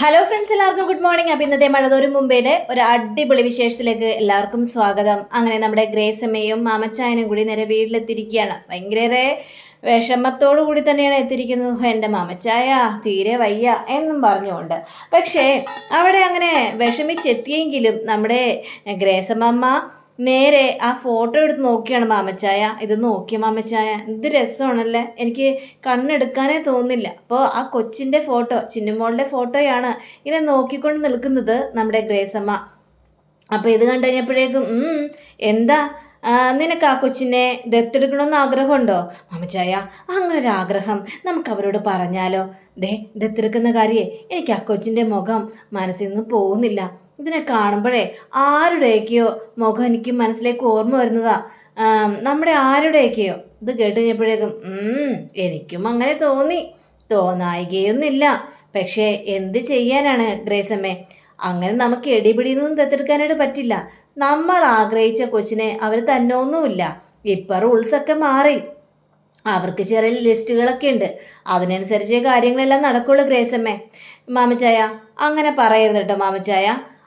Hello friends എല്ലാവർക്കും good morning അപ്പം ഇന്നത്തെ മഴതോരും മുമ്പേടെ ഒരു അടിപൊളി വിശേഷത്തിലേക്ക് എല്ലാവർക്കും സ്വാഗതം. അങ്ങനെ നമ്മുടെ ഗ്രേസമ്മയും മാമച്ചായനും കൂടി നേരെ വീട്ടിലെത്തിയിരിക്കുകയാണ്. ഭയങ്കര വിഷമത്തോടു കൂടി തന്നെയാണ് എത്തിയിരിക്കുന്നത് എന്റെ മാമച്ചായ. തീരെ വയ്യ എന്നും പറഞ്ഞുകൊണ്ട്. പക്ഷേ അവിടെ അങ്ങനെ വിഷമിച്ചെത്തിയെങ്കിലും നമ്മുടെ ഗ്രേസമ്മ നേരെ ആ ഫോട്ടോ എടുത്ത് നോക്കിയാണ് മാമച്ചായ. ഇത് നോക്കിയ മാമച്ചായ എന്ത് രസമാണല്ലേ? എനിക്ക് കണ്ണെടുക്കാനേ തോന്നില്ല അപ്പോൾ ആ കൊച്ചിന്റെ ഫോട്ടോ ചിന്നുമോളുടെ ഫോട്ടോയാണ് ഇങ്ങനെ നോക്കിക്കൊണ്ട് നിൽക്കുന്നത് നമ്മുടെ ഗ്രേസമ്മ. അപ്പോൾ ഇത് കണ്ടു കഴിഞ്ഞപ്പോഴേക്കും എന്താ? നിനക്ക് ആ കൊച്ചിനെ ദത്തെടുക്കണമെന്ന് ആഗ്രഹമുണ്ടോ? മാമച്ചായ അങ്ങനെ ഒരു ആഗ്രഹം നമുക്ക് അവരോട് പറഞ്ഞാലോ? ദേ ദത്തെടുക്കുന്ന കാര്യേ എനിക്ക് ആ കൊച്ചിന്റെ മുഖം മനസ്സിൽ നിന്ന് പോകുന്നില്ല. ഇതിനെ കാണുമ്പോഴേ ആരുടെയൊക്കെയോ മുഖം എനിക്ക് മനസ്സിലേക്ക് ഓർമ്മ വരുന്നതാ. നമ്മുടെ ആരുടെയൊക്കെയോ? ഇത് കേട്ട് കഴിഞ്ഞപ്പോഴേക്കും എനിക്കും അങ്ങനെ തോന്നി. തോന്നായികയൊന്നുമില്ല. പക്ഷേ എന്ത് ചെയ്യാനാണ് ഗ്രേസമ്മേ? അങ്ങനെ നമുക്ക് എടിപിടിയൊന്നും ദത്തെടുക്കാനായിട്ട് പറ്റില്ല. നമ്മൾ ആഗ്രഹിച്ച കൊച്ചിനെ അവർ തന്നൊന്നുമില്ല ഇപ്പം റൂൾസൊക്കെ മാറി. അവർക്ക് ചെറിയ ലിസ്റ്റുകളൊക്കെ ഉണ്ട്. അതിനനുസരിച്ച് കാര്യങ്ങളെല്ലാം നടക്കുള്ളൂ ഗ്രേസമ്മേ. മാമച്ചായ അങ്ങനെ പറയരുത് കേട്ടോ മാമച്ചായ.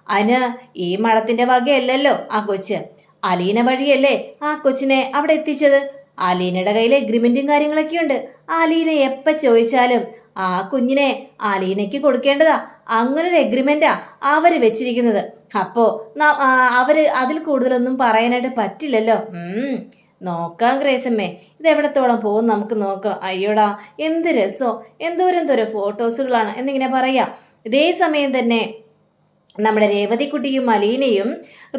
അതിന് ഈ മഠത്തിന്റെ വകയല്ലല്ലോ ആ കൊച്ച്. അലീന വഴിയല്ലേ ആ കൊച്ചിനെ അവിടെ എത്തിച്ചത്? അലീനയുടെ കയ്യിൽ എഗ്രിമെന്റും കാര്യങ്ങളൊക്കെ ഉണ്ട് അലീന എപ്പോൾ ചോദിച്ചാലും ആ കുഞ്ഞിനെ അലീനയ്ക്ക് കൊടുക്കേണ്ടതാ. അങ്ങനൊരു എഗ്രിമെന്റാ അവർ വെച്ചിരിക്കുന്നത്. അപ്പോൾ അവർ അതിൽ കൂടുതലൊന്നും പറയാനായിട്ട് പറ്റില്ലല്ലോ. നോക്കാം ഗ്രേസമ്മേ ഇത് എവിടത്തോളം പോകും നമുക്ക് നോക്കാം. അയ്യോടാ എന്ത് രസോ. എന്തോരം എന്തോരം ഫോട്ടോസുകളാണ് എന്നിങ്ങനെ പറയാം. ഇതേ സമയം തന്നെ നമ്മുടെ രേവതിക്കുട്ടിയും അലീനയും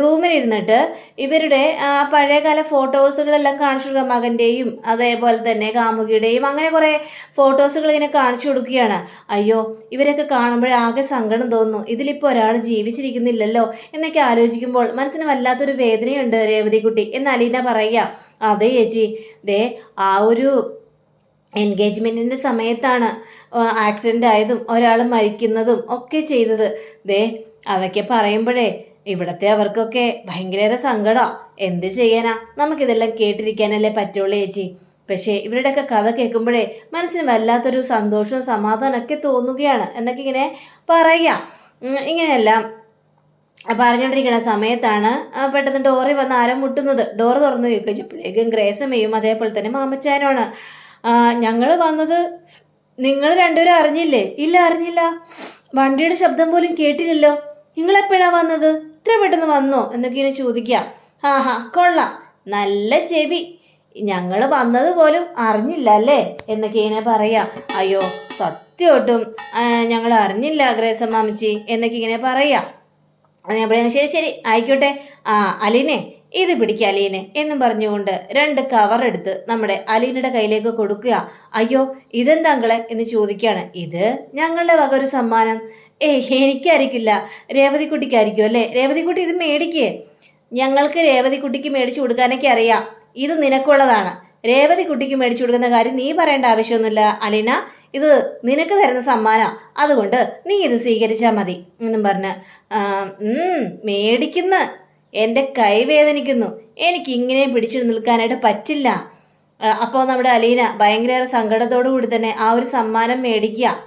റൂമിലിരുന്നിട്ട് ഇവരുടെ പഴയകാല ഫോട്ടോസുകളെല്ലാം കാണിച്ചു കൊടുക്കുക മകന്റെയും അതേപോലെ തന്നെ കാമുകിയുടെയും അങ്ങനെ കുറേ ഫോട്ടോസുകൾ ഇങ്ങനെ കാണിച്ചു കൊടുക്കുകയാണ്. അയ്യോ ഇവരൊക്കെ കാണുമ്പോഴേ ആകെ സങ്കടം തോന്നുന്നു. ഇതിലിപ്പോൾ ഒരാൾ ജീവിച്ചിരിക്കുന്നില്ലല്ലോ എന്നൊക്കെ ആലോചിക്കുമ്പോൾ മനസ്സിന് വല്ലാത്തൊരു വേദനയുണ്ട് രേവതിക്കുട്ടി എന്ന് അലീന പറയുക. അതെ ചേച്ചി. ദേ ആ ഒരു എൻഗേജ്മെന്റിന്റെ സമയത്താണ് ആക്സിഡന്റ് ആയതും ഒരാൾ മരിക്കുന്നതും ഒക്കെ ചെയ്തത്. ദേ അതൊക്കെ പറയുമ്പോഴേ ഇവിടത്തെ അവർക്കൊക്കെ ഭയങ്കര സങ്കടമാണ് എന്ത് ചെയ്യാനാ? നമുക്കിതെല്ലാം കേട്ടിരിക്കാനല്ലേ പറ്റുള്ളൂ ചേച്ചി. പക്ഷേ ഇവരുടെയൊക്കെ കഥ കേൾക്കുമ്പോഴേ മനസ്സിന് വല്ലാത്തൊരു സന്തോഷവും സമാധാനമൊക്കെ തോന്നുകയാണ് എന്നൊക്കെ ഇങ്ങനെ പറയുക ഇങ്ങനെയെല്ലാം പറഞ്ഞുകൊണ്ടിരിക്കുന്ന സമയത്താണ് പെട്ടെന്ന് ഡോറി വന്ന് ആരം മുട്ടുന്നത്. ഡോറ് തുറന്നു കഴിഞ്ഞപ്പോഴേക്കും ഗ്രേസമ്മയും അതേപോലെ തന്നെ മാമച്ചാനുമാണ്. ഞങ്ങൾ വന്നത് നിങ്ങൾ രണ്ടുപേരും അറിഞ്ഞില്ലേ? ഇല്ല അറിഞ്ഞില്ല. വണ്ടിയുടെ ശബ്ദം പോലും കേട്ടില്ലല്ലോ. നിങ്ങൾ എപ്പോഴാ വന്നത്? ഇത്ര പെട്ടെന്ന് വന്നോ? എന്നൊക്കെ ഇങ്ങനെ ചോദിക്കാം ആഹാ കൊള്ളാം. നല്ല ചെവി. ഞങ്ങൾ വന്നത് പോലും അറിഞ്ഞില്ല അല്ലേ? എന്നൊക്കെ ഇങ്ങനെ പറയാം. അയ്യോ സത്യമായിട്ടും ഞങ്ങൾ അറിഞ്ഞില്ല ഗ്രേസ മാമിച്ചി എന്നൊക്കെ ഇങ്ങനെ പറയാം. ഞാൻ ശരി ശരി ആയിക്കോട്ടെ. ആ അലീനെ ഇത് പിടിക്കുക അലീനെ എന്നും പറഞ്ഞുകൊണ്ട് രണ്ട് കവർ എടുത്ത് നമ്മുടെ അലീനയുടെ കയ്യിലേക്ക് കൊടുക്കുക. അയ്യോ ഇതെന്താങ്കളെ എന്ന് ചോദിക്കുകയാണ് ഇത് ഞങ്ങളുടെ വക ഒരു സമ്മാനം. ഏയ് എനിക്കായിരിക്കില്ല. രേവതിക്കുട്ടിക്കായിരിക്കും അല്ലേ? രേവതിക്കുട്ടി ഇത് മേടിക്കേ. ഞങ്ങൾക്ക് രേവതിക്കുട്ടിക്ക് മേടിച്ചു കൊടുക്കാനൊക്കെ അറിയാം. ഇത് നിനക്കുള്ളതാണ്. രേവതിക്കുട്ടിക്ക് മേടിച്ചു കൊടുക്കുന്ന കാര്യം നീ പറയേണ്ട ആവശ്യമൊന്നുമില്ല അലീന. ഇത് നിനക്ക് തരുന്ന സമ്മാനമാണ് അതുകൊണ്ട് നീ ഇത് സ്വീകരിച്ചാൽ മതി എന്നും പറഞ്ഞ്. "ആ, മേടിക്കുന്ന. എന്റെ കൈ വേദനിക്കുന്നു. എനിക്ക് ഇങ്ങനെ പിടിച്ചു നിൽക്കാനായിട്ട് പറ്റില്ല. അപ്പോൾ നമ്മുടെ അലീന ഭയങ്കര സങ്കടത്തോടു കൂടി തന്നെ ആ ഒരു സമ്മാനം മേടിക്കുക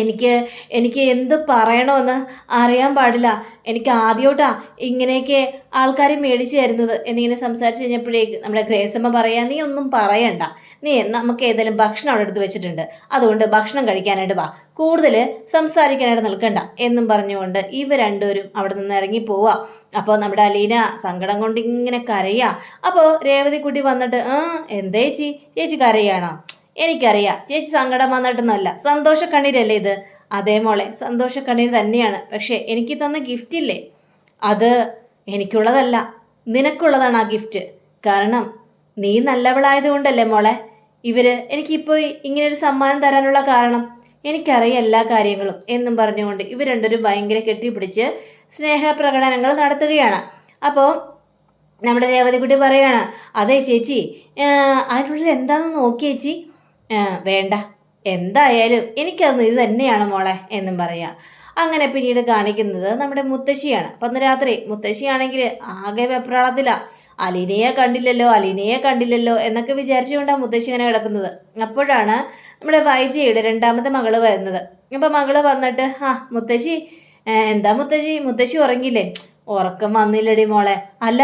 എനിക്ക് എനിക്ക് എന്ത് പറയണമെന്ന് അറിയാൻ പാടില്ല. എനിക്ക് ആദ്യമായിട്ടാണ് ഇങ്ങനെയൊക്കെ ആൾക്കാർ മേടിച്ചു തരുന്നത് എന്നിങ്ങനെ സംസാരിച്ച് കഴിഞ്ഞപ്പോഴേക്ക് നമ്മുടെ ഗ്രേസമ്മ പറയാ നീ ഒന്നും പറയണ്ട. നീ നമുക്ക് ഏതെങ്കിലും ഭക്ഷണം അവിടെ എടുത്ത് വെച്ചിട്ടുണ്ട്. അതുകൊണ്ട് ഭക്ഷണം കഴിക്കാനായിട്ട് വാ. കൂടുതൽ സംസാരിക്കാനായിട്ട് നിൽക്കണ്ട. എന്നും പറഞ്ഞുകൊണ്ട് ഇവ രണ്ടുപേരും അവിടെ നിന്ന് ഇറങ്ങി പോവാ. അപ്പോൾ നമ്മുടെ അലീന സങ്കടം കൊണ്ട് ഇങ്ങനെ കരയുക അപ്പോൾ രേവതിക്കുട്ടി വന്നിട്ട് ആ എന്താ ചേച്ചി? ചേച്ചി കരയാണോ? എനിക്കറിയാം. ചേച്ചി സങ്കടം വന്നിട്ടൊന്നുമല്ല സന്തോഷ കണ്ണീരല്ലേ ഇത്? അതേ മോളെ സന്തോഷ കണ്ണീർ തന്നെയാണ്. പക്ഷേ എനിക്ക് തന്ന ഗിഫ്റ്റ് ഇല്ലേ? അത് എനിക്കുള്ളതല്ല. നിനക്കുള്ളതാണ് ആ ഗിഫ്റ്റ് കാരണം നീ നല്ലവളായതുകൊണ്ടല്ലേ മോളെ? ഇവർ എനിക്കിപ്പോൾ ഇങ്ങനൊരു സമ്മാനം തരാനുള്ള കാരണം. എനിക്കറിയാം എല്ലാ കാര്യങ്ങളും. എന്നും പറഞ്ഞുകൊണ്ട് ഇവർ രണ്ടുപേരും ഭയങ്കര കെട്ടിപ്പിടിച്ച് സ്നേഹപ്രകടനങ്ങൾ നടത്തുകയാണ്. അപ്പോൾ നമ്മുടെ രേവതിക്കുട്ടി പറയാണ് അതെ ചേച്ചി അതിനുള്ളിൽ എന്താണെന്ന് നോക്കി ചേച്ചി. ആ, വേണ്ട. എന്തായാലും എനിക്കത് ഇത് തന്നെയാണ് മോളെ എന്നും പറയാം. അങ്ങനെ പിന്നീട് കാണിക്കുന്നത് നമ്മുടെ മുത്തശ്ശിയാണ്. അപ്പം രാത്രി മുത്തശ്ശിയാണെങ്കിൽ ആകെ വെപ്രാളത്തിലാ. അലീനയെ കണ്ടില്ലല്ലോ അലീനയെ കണ്ടില്ലല്ലോ എന്നൊക്കെ വിചാരിച്ചുകൊണ്ടാണ് മുത്തശ്ശി ഇങ്ങനെ കിടക്കുന്നത്. അപ്പോഴാണ് നമ്മുടെ വൈജയുടെ രണ്ടാമത്തെ മകൾ വരുന്നത്. അപ്പം മകൾ വന്നിട്ട് ആ മുത്തശ്ശി എന്താ മുത്തശ്ശി? മുത്തശ്ശി ഉറങ്ങിയില്ലേ ഉറക്കം വന്നില്ലടി മോളെ. അല്ല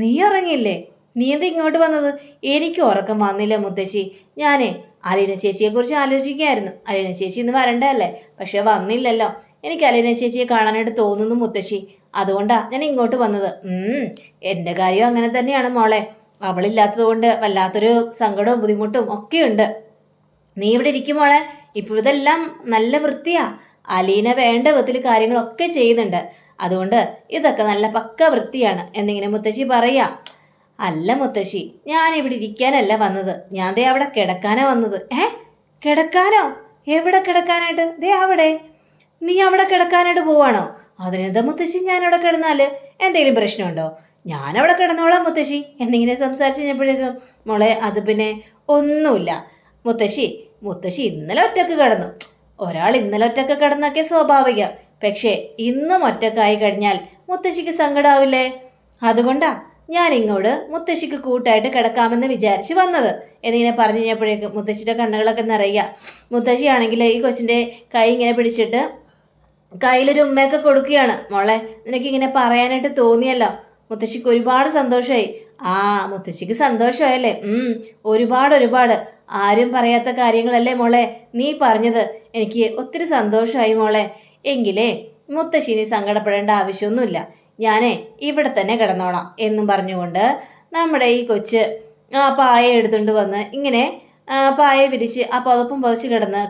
നീ ഉറങ്ങിയില്ലേ നീ എന്താ ഇങ്ങോട്ട് വന്നത്? എനിക്ക് ഉറക്കം വന്നില്ല മുത്തശ്ശി. ഞാനേ അലീന ചേച്ചിയെക്കുറിച്ച് ആലോചിക്കായിരുന്നു അലീന ചേച്ചി ഇന്ന് വരണ്ടല്ലേ പക്ഷെ വന്നില്ലല്ലോ. എനിക്ക് അലീന ചേച്ചിയെ കാണാനായിട്ട് തോന്നുന്നു മുത്തശ്ശി. അതുകൊണ്ടാ ഞാൻ ഇങ്ങോട്ട് വന്നത്. എന്റെ കാര്യം അങ്ങനെ തന്നെയാണ് മോളെ. അവളില്ലാത്തത് കൊണ്ട് വല്ലാത്തൊരു സങ്കടവും ബുദ്ധിമുട്ടും ഒക്കെയുണ്ട്. നീ ഇവിടെ ഇരിക്കും മോളെ. ഇപ്പോഴതെല്ലാം നല്ല വൃത്തിയാ. അലീന വേണ്ട വിധത്തിൽ കാര്യങ്ങളൊക്കെ ചെയ്യുന്നുണ്ട്. അതുകൊണ്ട് ഇതൊക്കെ നല്ല പക്ക വൃത്തിയാണ്. എന്നിങ്ങനെ മുത്തശ്ശി പറയാ. അല്ല മുത്തശ്ശി ഞാൻ ഇവിടെ ഇരിക്കാനല്ല വന്നത്. ഞാൻ ദേ അവിടെ കിടക്കാനാ വന്നത്. ഏ? കിടക്കാനോ? എവിടെ കിടക്കാനായിട്ട്? ദേ അവിടെ. നീ അവിടെ കിടക്കാനായിട്ട് പോവാണോ? അതിനെന്താ മുത്തശ്ശി ഞാൻ അവിടെ കിടന്നാൽ? എന്തെങ്കിലും പ്രശ്നമുണ്ടോ? ഞാൻ അവിടെ കിടന്നോളാം മുത്തശ്ശി. എന്നിങ്ങനെ സംസാരിച്ച് കഴിഞ്ഞപ്പോഴേക്കും മോളെ അത് പിന്നെ ഒന്നുമില്ല. മുത്തശ്ശി മുത്തശ്ശി ഇന്നലെ ഒറ്റയ്ക്ക് കിടന്നു. ഒരാൾ ഇന്നലെ ഒറ്റയ്ക്ക് കിടന്നൊക്കെ സ്വാഭാവികം. പക്ഷേ ഇന്നും ഒറ്റക്കായി കഴിഞ്ഞാൽ മുത്തശ്ശിക്ക് സങ്കടാവില്ലേ? അതുകൊണ്ടാ ഞാൻ ഇങ്ങോട്ട് മുത്തശ്ശിക്ക് കൂട്ടായിട്ട് കിടക്കാമെന്ന് വിചാരിച്ച് വന്നത്. എന്നിങ്ങനെ പറഞ്ഞു കഴിഞ്ഞപ്പോഴേക്കും മുത്തശ്ശിയുടെ കണ്ണുകളൊക്കെ നിറയുക. മുത്തശ്ശിയാണെങ്കിൽ ഈ കൊച്ചിന്റെ കൈ ഇങ്ങനെ പിടിച്ചിട്ട് കയ്യിലൊരു ഉമ്മയൊക്കെ കൊടുക്കുകയാണ്. മോളെ നിനക്കിങ്ങനെ പറയാനായിട്ട് തോന്നിയല്ലോ. മുത്തശ്ശിക്ക് ഒരുപാട് സന്തോഷമായി. ആ മുത്തശ്ശിക്ക് സന്തോഷമായല്ലേ? ഒരുപാട് ഒരുപാട്. ആരും പറയാത്ത കാര്യങ്ങളല്ലേ മോളെ? നീ പറഞ്ഞത് എനിക്ക് ഒത്തിരി സന്തോഷമായി മോളെ. എങ്കിലേ മുത്തശ്ശിനി സങ്കടപ്പെടേണ്ട ആവശ്യമൊന്നുമില്ല. ഞാനേ ഇവിടെ തന്നെ കിടന്നോളാം എന്നും പറഞ്ഞുകൊണ്ട് നമ്മുടെ ഈ കൊച്ച് ആ പായ എടുത്തുകൊണ്ട് വന്ന് ഇങ്ങനെ പായ വിരിച്ച് ആ പുതപ്പും പുതച്ച് കിടന്ന്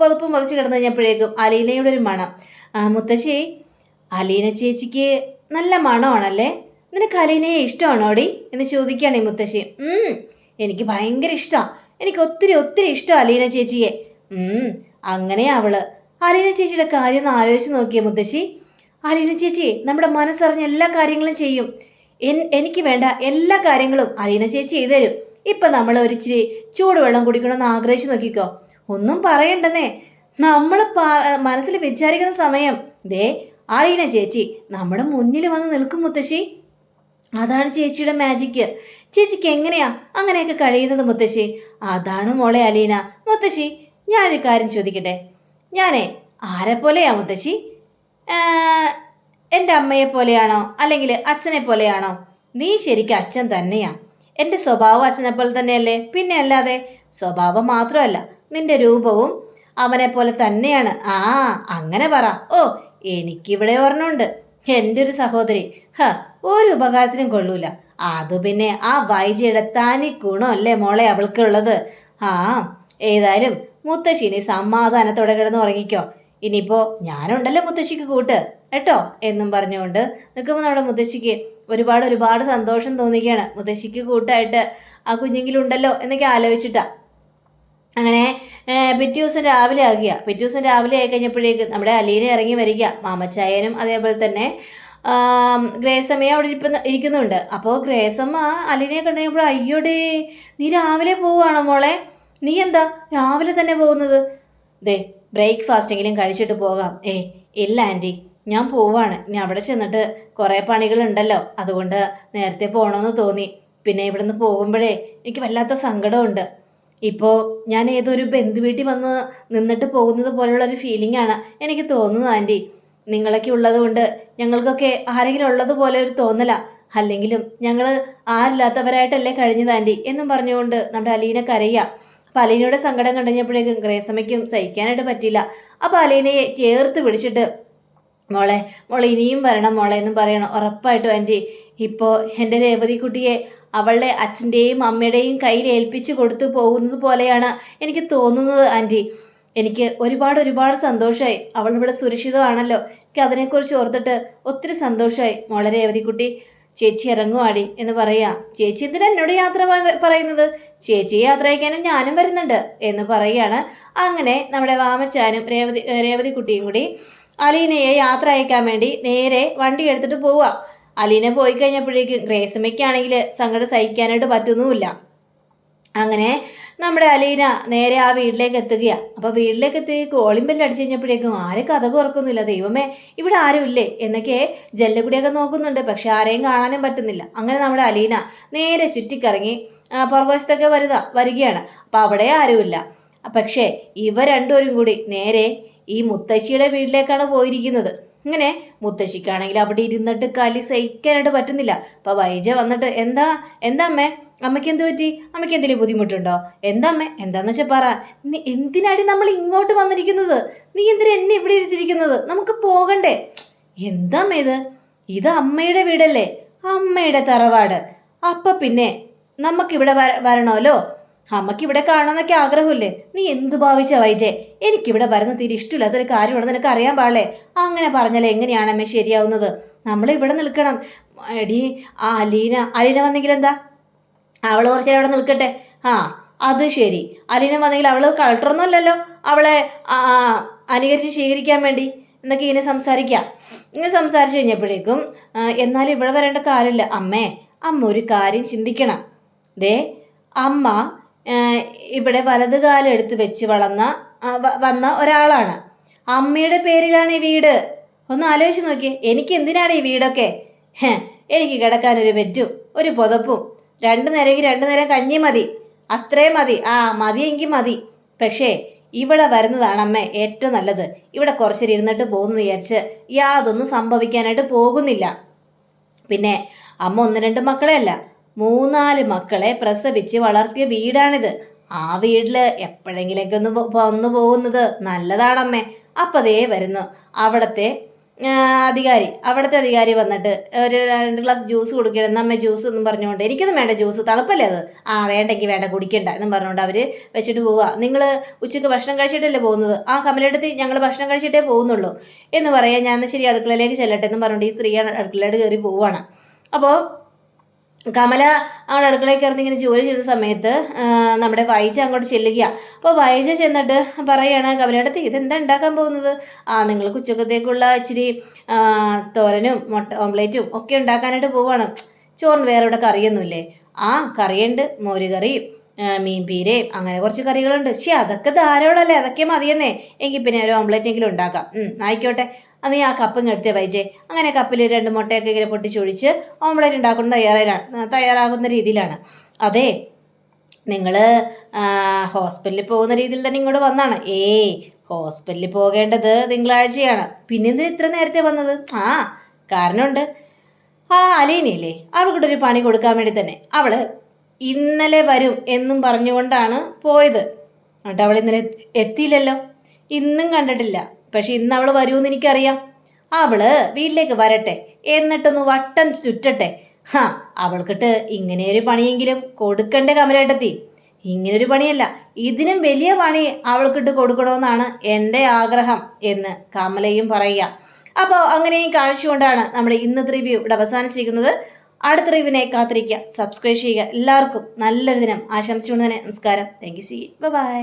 പുതപ്പും പുതച്ച് കിടന്ന് കഴിഞ്ഞപ്പോഴേക്കും അലീനയുടെ ഒരു മണം. മുത്തശ്ശി അലീന ചേച്ചിക്ക് നല്ല മണമാണല്ലേ? നിനക്ക് അലീനയെ ഇഷ്ടമാണോടി എന്ന് ചോദിക്കുകയാണ് ഈ മുത്തശ്ശി. എനിക്ക് ഭയങ്കര ഇഷ്ടമാണ് എനിക്ക് ഒത്തിരി ഒത്തിരി ഇഷ്ടം അലീന ചേച്ചിയെ. അങ്ങനെയാ അവൾ. അലീന ചേച്ചിയുടെ കാര്യം ഒന്ന് ആലോചിച്ച് നോക്കിയ മുത്തശ്ശി. അലീന ചേച്ചി നമ്മുടെ മനസ്സറിഞ്ഞ എല്ലാ കാര്യങ്ങളും ചെയ്യും. എൻ- എനിക്ക് വേണ്ട എല്ലാ കാര്യങ്ങളും അലീന ചേച്ചി ചെയ്തു തരും ഇപ്പം നമ്മൾ ഒരിച്ചിരി ചൂടുവെള്ളം കുടിക്കണമെന്ന് ആഗ്രഹിച്ചു നോക്കിക്കോ. ഒന്നും പറയണ്ടെന്നേ. നമ്മൾ മനസ്സിൽ വിചാരിക്കുന്ന സമയം. ദേ അലീന ചേച്ചി നമ്മുടെ മുന്നിൽ വന്ന് നിൽക്കും മുത്തശ്ശി. അതാണ് ചേച്ചിയുടെ മാജിക്ക് ചേച്ചിക്ക് എങ്ങനെയാ അങ്ങനെയൊക്കെ കഴിയുന്നത് മുത്തശ്ശി? അതാണ് മോളെ അലീന. മുത്തശ്ശി ഞാനൊരു കാര്യം ചോദിക്കട്ടെ? ഞാനേ ആരെ പോലെയാ മുത്തശ്ശി? ആ, എന്റെ അമ്മയെ പോലെയാണോ? അല്ലെങ്കിൽ അച്ഛനെ പോലെയാണോ? നീ ശരിക്കും അച്ഛൻ തന്നെയാ. എന്റെ സ്വഭാവം അച്ഛനെ പോലെ തന്നെയല്ലേ? പിന്നെ അല്ലാതെ സ്വഭാവം മാത്രമല്ല നിന്റെ രൂപവും അവനെ പോലെ തന്നെയാണ്. ആ അങ്ങനെ പറ. ഓ എനിക്കിവിടെ ഒരെണ്ണമുണ്ട്. എന്റെ ഒരു സഹോദരി. ഹ ഒരു ഉപകാരത്തിനും കൊള്ളൂല. അത് പിന്നെ ആ വൈജയുടെ തനി ഗുണമല്ലേ മോളെ അവൾക്കുള്ളത്? ആ ഏതായാലും മുത്തശ്ശിനി സമാധാനത്തോടെ കിടന്ന് ഉറങ്ങിക്കോ. ഇനിയിപ്പോ ഞാനുണ്ടല്ലോ മുത്തശ്ശിക്ക് കൂട്ട് കേട്ടോ? എന്നും പറഞ്ഞുകൊണ്ട് നിൽക്കുമ്പോൾ നമ്മുടെ മുത്തശ്ശിക്ക് ഒരുപാട് ഒരുപാട് സന്തോഷം തോന്നിക്കുകയാണ്. മുത്തശ്ശിക്ക് കൂട്ടായിട്ട് ആ കുഞ്ഞെങ്കിലുണ്ടല്ലോ എന്നൊക്കെ ആലോചിച്ചിട്ടാ. അങ്ങനെ പിറ്റേ ദിവസം രാവിലെ ആകുക. പിറ്റേ ദിവസം രാവിലെ ആയി കഴിഞ്ഞപ്പോഴേക്ക് നമ്മുടെ അലീനെ ഇറങ്ങി വരിക. മാമച്ചായനും അതേപോലെ തന്നെ ഗ്രേസമ്മയെ അവിടെ ഇരിപ്പ ഇരിക്കുന്നുണ്ട്. അപ്പോൾ ഗ്രേസമ്മ അലീനെ കണ്ടുകഴിഞ്ഞപ്പോൾ അയ്യോടേ നീ രാവിലെ പോവുകയാണോ മോളെ? നീ എന്താ രാവിലെ തന്നെ പോകുന്നത്? ദേ ബ്രേക്ക്ഫാസ്റ്റെങ്കിലും കഴിച്ചിട്ട് പോകാം. ഏ ഇല്ല ആന്റി ഞാൻ പോവാണ്. ഇനി അവിടെ ചെന്നിട്ട് കുറേ പണികളുണ്ടല്ലോ. അതുകൊണ്ട് നേരത്തെ പോകണമെന്ന് തോന്നി. പിന്നെ ഇവിടുന്ന് പോകുമ്പോഴേ എനിക്ക് വല്ലാത്ത സങ്കടമുണ്ട് ഇപ്പോൾ ഞാൻ ഏതൊരു ബന്ധു വീട്ടിൽ വന്ന് നിന്നിട്ട് പോകുന്നത് ഫീലിംഗ് ആണ് എനിക്ക് തോന്നുന്നത് ആന്റി നിങ്ങളൊക്കെ ഉള്ളത് കൊണ്ട് ഞങ്ങൾക്കൊക്കെ ആരെങ്കിലും ഉള്ളതുപോലെ ഒരു തോന്നല. അല്ലെങ്കിലും ഞങ്ങൾ ആരില്ലാത്തവരായിട്ടല്ലേ കഴിഞ്ഞത് ആന്റി എന്നും പറഞ്ഞുകൊണ്ട് നമ്മുടെ അലീന കരയുക അപ്പം അലീനയുടെ സങ്കടം കണ്ടുകഴിഞ്ഞപ്പോഴേക്കും ഗ്രേസമ്മയ്ക്കും സഹിക്കാനായിട്ട് പറ്റില്ല അപ്പം അലീനയെ ചേർത്ത് പിടിച്ചിട്ട് മോളെ മോളെ ഇനിയും വരണം മോളെ എന്നും പറയണം. ഉറപ്പായിട്ടും ആന്റി ഇപ്പോൾ എന്റെ രേവതി കുട്ടിയെ അവളുടെ അച്ഛന്റെയും അമ്മയുടെയും കയ്യിൽ ഏൽപ്പിച്ച് കൊടുത്തു പോകുന്നത് പോലെയാണ് എനിക്ക് തോന്നുന്നത് ആന്റി. എനിക്ക് ഒരുപാട് ഒരുപാട് സന്തോഷമായി അവൾ ഇവിടെ സുരക്ഷിതമാണല്ലോ. എനിക്ക് അതിനെക്കുറിച്ച് ഓർത്തിട്ട് ഒത്തിരി സന്തോഷമായി മോളെ രേവതിക്കുട്ടി ചേച്ചി ഇറങ്ങുവാടി എന്ന് പറയാ. ചേച്ചി എന്തിനാ എന്നോട് യാത്ര പറയുന്നത്? ചേച്ചിയെ യാത്ര അയക്കാനും ഞാനും വരുന്നുണ്ട് എന്ന് പറയുകയാണ് അങ്ങനെ നമ്മുടെ വാമച്ചാനും രേവതി രേവതി കുട്ടിയും കൂടി അലീനയെ യാത്ര അയക്കാൻ വേണ്ടി നേരെ വണ്ടി എടുത്തിട്ട് പോവുക അലീന പോയി കഴിഞ്ഞപ്പോഴേക്കും ഗ്രേസമ്മയ്ക്കാണെങ്കിൽ സങ്കടം സഹിക്കാനായിട്ട് പറ്റുന്നുമില്ല. അങ്ങനെ നമ്മുടെ അലീന നേരെ ആ വീട്ടിലേക്ക് എത്തുകയാണ് അപ്പോൾ വീട്ടിലേക്ക് എത്തി കോളിംഗ് ബെല്ല് അടിച്ചു കഴിഞ്ഞപ്പോഴേക്കും ആരും കഥ കുറക്കുന്നില്ല ദൈവമേ ഇവിടെ ആരും ഇല്ലേ? എന്നൊക്കെ ജല്ലുകുടിയൊക്കെ നോക്കുന്നുണ്ട്. പക്ഷെ ആരെയും കാണാനും പറ്റുന്നില്ല. അങ്ങനെ നമ്മുടെ അലീന നേരെ ചുറ്റിക്കറങ്ങി പുറകോശത്തൊക്കെ വരുക വരികയാണ്. അപ്പോൾ അവിടെ ആരുമില്ല പക്ഷേ ഇവ രണ്ടുപേരും കൂടി നേരെ ഈ മുത്തശ്ശിയുടെ വീട്ടിലേക്കാണ് പോയിരിക്കുന്നത്. ഇങ്ങനെ മുത്തശ്ശിക്കാണെങ്കിൽ അവിടെ ഇരുന്നിട്ട് കലി സഹിക്കാനായിട്ട് പറ്റുന്നില്ല. അപ്പോൾ വൈജ വന്നിട്ട് എന്താ എന്താ അമ്മേ? അമ്മയ്ക്ക് എന്ത് പറ്റി? അമ്മയ്ക്ക് എന്തെങ്കിലും ബുദ്ധിമുട്ടുണ്ടോ? എന്താ അമ്മേ? എന്താന്ന് വെച്ചാൽ പറ. നീ എന്തിനാടി നമ്മൾ ഇങ്ങോട്ട് വന്നിരിക്കുന്നത്? നീ എന്തിനാ എന്നെ ഇവിടെ ഇരുത്തിരിക്കുന്നത് നമുക്ക് പോകണ്ടേ. എന്താ അമ്മ ഇത്? ഇത് അമ്മയുടെ വീടല്ലേ? അമ്മയുടെ തറവാട്. അപ്പൊ പിന്നെ നമുക്കിവിടെ വര വരണമല്ലോ? അമ്മയ്ക്ക് ഇവിടെ കാണാന്നൊക്കെ ആഗ്രഹമില്ലേ? നീ എന്തു ഭാവിച്ച വൈജെ? എനിക്കിവിടെ വരുന്ന തീരെ ഇഷ്ടമില്ലാത്തൊരു കാര്യമാണെന്ന് നിനക്ക് അറിയാൻ പാടില്ലേ? അങ്ങനെ പറഞ്ഞാൽ എങ്ങനെയാണ് അമ്മ ശരിയാവുന്നത്? നമ്മൾ ഇവിടെ നിൽക്കണം. എടി ആ അലീന. അലീന വന്നെങ്കിൽ എന്താ? അവൾ കുറച്ച് നേരം അവിടെ നിൽക്കട്ടെ. ആ അത് ശരി. അലീന വന്നെങ്കിൽ അവൾ കളക്ടറൊന്നുമല്ലല്ലോ അവളെ അനുകരിച്ച് സ്വീകരിക്കാൻ വേണ്ടി എന്നൊക്കെ ഇങ്ങനെ സംസാരിക്കാം. ഇങ്ങനെ സംസാരിച്ച് കഴിഞ്ഞപ്പോഴേക്കും എന്നാൽ ഇവിടെ വരേണ്ട കാര്യമില്ല. അമ്മേ അമ്മ ഒരു കാര്യം ചിന്തിക്കണം. ദേ അമ്മ ഇവിടെ വലത് കാലം എടുത്ത് വെച്ച് വളർന്ന വന്ന ഒരാളാണ്. അമ്മയുടെ പേരിലാണ് ഈ വീട്. ഒന്ന് ആലോചിച്ച് നോക്കിയേ. എനിക്ക് എന്തിനാണ് ഈ വീടൊക്കെ? എനിക്ക് കിടക്കാൻ ഒരു ബെറ്റും ഒരു പുതപ്പും. രണ്ട് നേരമെങ്കിൽ രണ്ട് നേരം കഞ്ഞി മതി. അത്രയും മതി. ആ മതിയെങ്കിൽ മതി. പക്ഷേ ഇവിടെ വരുന്നതാണ് അമ്മ ഏറ്റവും നല്ലത്. ഇവിടെ കുറച്ചേരം ഇരുന്നിട്ട് പോകുന്നു വിചാരിച്ച് യാതൊന്നും സംഭവിക്കാനായിട്ട് പോകുന്നില്ല. പിന്നെ അമ്മ ഒന്ന് രണ്ട് മക്കളെ അല്ല. മൂന്നാൽ മക്കളെ പ്രസവിച്ച് വളർത്തിയ വീടാണിത്. ആ വീട്ടിൽ എപ്പോഴെങ്കിലൊക്കെ ഒന്ന് വന്നു പോകുന്നത് നല്ലതാണമ്മേ. അപ്പം അതേ വരുന്നു. അവിടുത്തെ അധികാരി അവിടുത്തെ അധികാരി വന്നിട്ട് ഒരു രണ്ട് ഗ്ലാസ് ജ്യൂസ് കൊടുക്കണം അമ്മ ജ്യൂസ് എന്നും പറഞ്ഞുകൊണ്ട് എനിക്കൊന്നും വേണ്ട ജ്യൂസ് തണുപ്പല്ലേ അത്? ആ വേണ്ടെങ്കിൽ വേണ്ട കുടിക്കണ്ട എന്നും പറഞ്ഞുകൊണ്ട് അവർ വെച്ചിട്ട് പോവുക നിങ്ങൾ ഉച്ചയ്ക്ക് ഭക്ഷണം കഴിച്ചിട്ടല്ലേ പോകുന്നത്? ആ കമലെടുത്ത് ഞങ്ങൾ ഭക്ഷണം കഴിച്ചിട്ടേ പോകുന്നുള്ളൂ എന്ന് പറയാൻ ഞാൻ ശരി അടുക്കളയിലേക്ക് ചെല്ലട്ടെ എന്നും പറഞ്ഞുകൊണ്ട് ഈ സ്ത്രീ അടുക്കളയിലോട്ട് കയറി പോവുകയാണ് അപ്പോൾ കമല അവിടെ അടുക്കളയിൽ കയറി ഇങ്ങനെ ജോലി ചെയ്യുന്ന സമയത്ത് നമ്മുടെ വൈജ അങ്ങോട്ട് ചെല്ലുക അപ്പോൾ വൈജ ചെന്നിട്ട് പറയുകയാണ് കമലയുടെ ഇതെന്താ ഉണ്ടാക്കാൻ പോകുന്നത്? ആ നിങ്ങൾ ഉച്ചക്കത്തേക്കുള്ള ഇച്ചിരി തോരനും മുട്ട ഓംലേറ്റും ഒക്കെ ഉണ്ടാക്കാനായിട്ട് പോവാണ്. ചോറിന് വേറെ ഇവിടെ കറിയൊന്നുമില്ലേ? ആ കറിയുണ്ട്. മോരുകറിയും കറി മീൻ പീരയും അങ്ങനെ കുറച്ച് കറികളുണ്ട്. പക്ഷേ അതൊക്കെ ധാരാളമല്ലേ അതൊക്കെ മതിയെന്നേ. എങ്കിൽ പിന്നെ ഒരു ഓംലേറ്റ് എങ്കിലും ഉണ്ടാക്കാം ആയിക്കോട്ടെ. നീ ആ കപ്പും എടുത്തേ വൈജേ. അങ്ങനെ കപ്പിൽ രണ്ട് മുട്ടയൊക്കെ ഇങ്ങനെ പൊട്ടിച്ചൊഴിച്ച് ഓംലേറ്റ് ഉണ്ടാക്കുന്ന തയ്യാറാണ് തയ്യാറാകുന്ന രീതിയിലാണ്. അതെ നിങ്ങൾ ഹോസ്പിറ്റലിൽ പോകുന്ന രീതിയിൽ തന്നെ ഇങ്ങോട്ട് വന്നാണ്. ഏയ് ഹോസ്പിറ്റലിൽ പോകേണ്ടത് തിങ്കളാഴ്ചയാണ്. പിന്നെന്തിന് ഇത്ര നേരത്തെ വന്നത്? ആ കാരണമുണ്ട്. ആ അലീനയില്ലേ? അവൾക്കിട്ട് ഒരു പണി കൊടുക്കാൻ വേണ്ടി തന്നെ. അവൾ ഇന്നലെ വരും എന്നും പറഞ്ഞുകൊണ്ടാണ് പോയത്. എന്നിട്ട് അവൾ ഇന്നലെ എത്തിയില്ലല്ലോ. ഇന്നും കണ്ടിട്ടില്ല. പക്ഷെ ഇന്ന് അവൾ വരുമെന്ന് എനിക്കറിയാം. അവൾ വീട്ടിലേക്ക് വരട്ടെ. എന്നിട്ടൊന്ന് വട്ടം ചുറ്റട്ടെ. ഹാ അവൾക്കിട്ട് ഇങ്ങനെ ഒരു പണിയെങ്കിലും കൊടുക്കണ്ടേ കമലേട്ടത്തി. ഇങ്ങനൊരു പണിയല്ല ഇതിനും വലിയ പണി അവൾക്കിട്ട് കൊടുക്കണമെന്നാണ് എന്റെ ആഗ്രഹം എന്ന് കമലയും പറയുക. അപ്പോൾ അങ്ങനെയും കാഴ്ചകൊണ്ടാണ് നമ്മുടെ ഇന്നത്തെ റിവ്യൂ ഇവിടെ അവസാനിച്ചിരിക്കുന്നത്. അടുത്ത റിവ്യൂവിനെ കാത്തിരിക്കുക. സബ്സ്ക്രൈബ് ചെയ്യുക. എല്ലാവർക്കും നല്ലൊരു ദിനം. ആശംസിച്ചുകൊണ്ട് തന്നെ നമസ്കാരം. Thank you C by